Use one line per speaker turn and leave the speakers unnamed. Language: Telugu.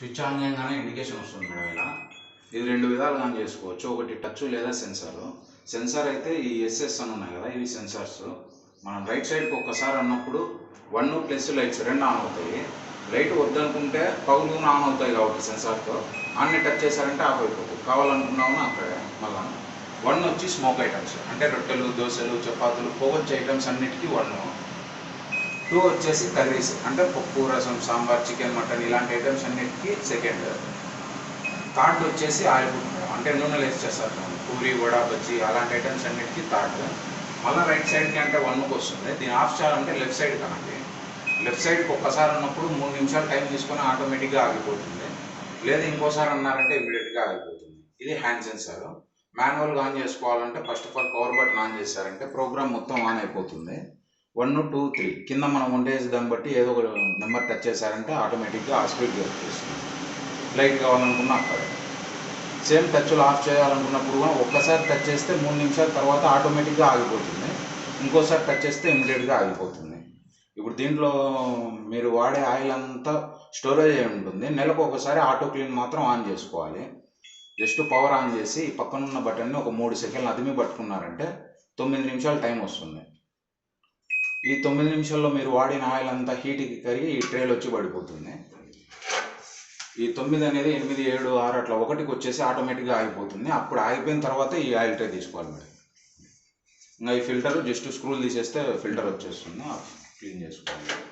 స్విచ్ ఆన్ చేయగానే ఇండికేషన్ వస్తుంది మేడం ఇలా. ఇది రెండు విధాలుగా ఆన్ చేసుకోవచ్చు. ఒకటి టచ్ లేదా సెన్సార్. సెన్సార్ అయితే ఈ ఎస్ఎస్ అని ఉన్నాయి కదా ఇవి సెన్సార్స్. మనం రైట్ సైడ్కి ఒక్కసారి అన్నప్పుడు వన్ ప్లస్ లైట్స్ రెండు ఆన్ అవుతాయి. లైట్ వద్దనుకుంటే పగులు ఆన్ అవుతాయి కాబట్టి సెన్సార్తో. ఆన్ని టచ్ చేశారంటే ఆఫ్ అయిపోతుంది. కావాలనుకున్నాము అక్కడే మళ్ళా. వన్ వచ్చి స్మోక్ ఐటమ్స్. అంటే రొట్టెలు దోశలు చపాతీలు పొగొచ్చే ఐటమ్స్ అన్నిటికీ వన్. టూ వచ్చేసి కర్రీస్ అంటే పప్పు రసం సాంబార్ చికెన్ మటన్ ఇలాంటి ఐటమ్స్ అన్నిటికీ సెకండ్ థర్డ్ వచ్చేసి ఆయిల్ ఫుడ్ అంటే నూనెలు వేసి చేస్తారు. పూరి వడ బజ్జి అలాంటి ఐటమ్స్ అన్నిటికీ థర్డ్. మళ్ళీ రైట్ సైడ్కి అంటే వన్కి వస్తుంది. దీన్ని ఆఫ్ చేయాలంటే లెఫ్ట్ సైడ్ కనండి లెఫ్ట్ సైడ్కి ఒక్కసారి అన్నప్పుడు మూడు నిమిషాలు టైం తీసుకొని ఆటోమేటిక్గా ఆగిపోతుంది. లేదా ఇంకోసారి అన్నారంటే ఇమీడియట్గా ఆగిపోతుంది. ఇది హ్యాండ్ సెన్సార్ మాన్యువల్గా ఆన్ చేసుకోవాలంటే first of all power button on చేశారంటే ప్రోగ్రామ్ మొత్తం ఆన్ అయిపోతుంది. One two three. కింద మనం ఉండేసి దాన్ని బట్టి ఏదో ఒక నెంబర్ టచ్ చేశారంటే ఆటోమేటిక్గా ఆ స్పీడ్ వచ్చేస్తుంది లైట్ కావాలనుకున్నా అక్కడ. సేమ్ టచ్లు ఆఫ్ చేయాలనుకున్నప్పుడు కూడా ఒక్కసారి టచ్ చేస్తే మూడు నిమిషాల తర్వాత ఆటోమేటిక్గా ఆగిపోతుంది. ఇంకోసారి టచ్ చేస్తే ఇమీడియట్గా ఆగిపోతుంది. ఇప్పుడు దీంట్లో మీరు వాడే ఆయిల్ అంతా స్టోరేజ్ అయి ఉంటుంది. నెలకు ఒకసారి ఆటో క్లీన్ మాత్రం ఆన్ చేసుకోవాలి. జస్ట్ పవర్ ఆన్ చేసి పక్కనున్న పక్కన ఉన్న బటన్ని ఒక మూడు సెకండ్లు అదిమి పట్టుకున్నారంటే తొమ్మిది నిమిషాలు టైం వస్తుంది. ఈ తొమ్మిది నిమిషాల్లో మీరు వాడిన ఆయిల్ అంతా హీట్కి కరిగి ఈ ట్రేలు వచ్చి పడిపోతుంది. ఈ తొమ్మిది అనేది ఎనిమిది ఏడు ఆరు అట్లా ఒకటికి వచ్చేసి ఆటోమేటిక్గా ఆగిపోతుంది. అప్పుడు ఆగిపోయిన తర్వాత ఈ ఆయిల్ ట్రే తీసుకోవాలి మరి. ఇంకా ఈ ఫిల్టర్ జస్ట్ స్క్రూలు తీసేస్తే ఫిల్టర్ వచ్చేస్తుంది. క్లీన్ చేసుకోవాలి.